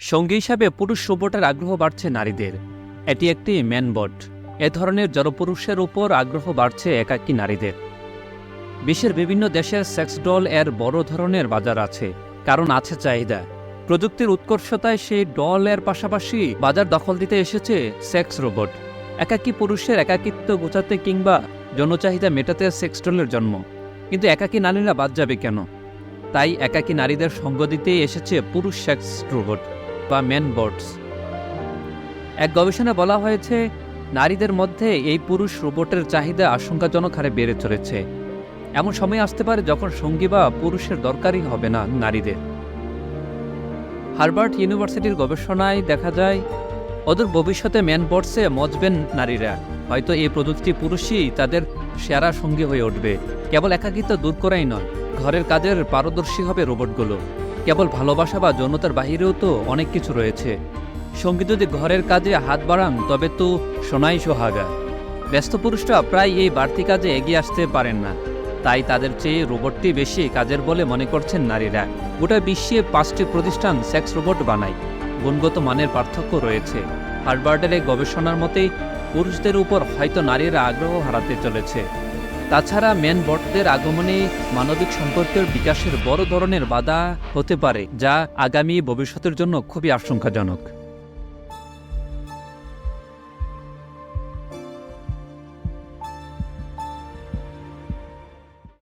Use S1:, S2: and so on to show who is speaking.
S1: সঙ্গী হিসাবে পুরুষ রোবটের আগ্রহ বাড়ছে নারীদের। এটি একটি ম্যানবট এ ধরনের জনপুরুষের উপর আগ্রহ বাড়ছে একাকী নারীদের। বিশ্বের বিভিন্ন দেশের সেক্স ডল এর বড় ধরনের বাজার আছে। কারণ আছে চাহিদা। প্রযুক্তির উৎকর্ষতায় সেই ডল এর পাশাপাশি বাজার দখল দিতে এসেছে সেক্স রোবট। একাকী পুরুষের একাকিত্ব গোছাতে কিংবা জনচাহিদা মেটাতে সেক্স ডলের জন্ম। কিন্তু একাকী নারীরা বাদ যাবে কেন? তাই একাকী নারীদের সঙ্গ দিতেই এসেছে পুরুষ সেক্স রোবট। বা ম্যান বটস এক গবেষণায় বলা হয়েছে, নারীদের মধ্যে এই পুরুষ রোবটের চাহিদা আশঙ্কাজনক হারে বেড়ে চলেছে। এমন সময় আসতে পারে যখন সঙ্গী বা পুরুষের দরকারই হবে না নারীদের। হার্ভার্ড ইউনিভার্সিটির গবেষণায় দেখা যায় অদূর ভবিষ্যতে ম্যান বটসে মজবেন নারীরা। হয়তো এই প্রযুক্তি পুরুষই তাদের সেরা সঙ্গী হয়ে উঠবে। কেবল একাকিত্ব দূর করাই নয়, ঘরের কাজের পারদর্শী হবে রোবটগুলো। কেবল ভালোবাসা বা যৌনতার বাহিরেও তো অনেক কিছু রয়েছে। সঙ্গী যদি ঘরের কাজে হাত বাড়ান, তবে তো সোনাই সোহাগা। ব্যস্ত পুরুষরা প্রায় এই বাড়তি কাজে এগিয়ে আসতে পারেন না। তাই তাদের চেয়ে রোবটটি বেশি কাজের বলে মনে করছেন নারীরা। গোটা বিশ্বে পাঁচটি প্রতিষ্ঠান সেক্স রোবট বানায়। গুণগত মানের পার্থক্য রয়েছে। হার্ভার্ডের গবেষণার মতেই পুরুষদের উপর হয়তো নারীরা আগ্রহ হারাতে চলেছে। তাছাড়া ম্যান বটদের আগমনে মানবিক সম্পর্কের বিকাশের বড় ধরনের বাধা হতে পারে, যা আগামী ভবিষ্যতের জন্য খুবই আশঙ্কাজনক।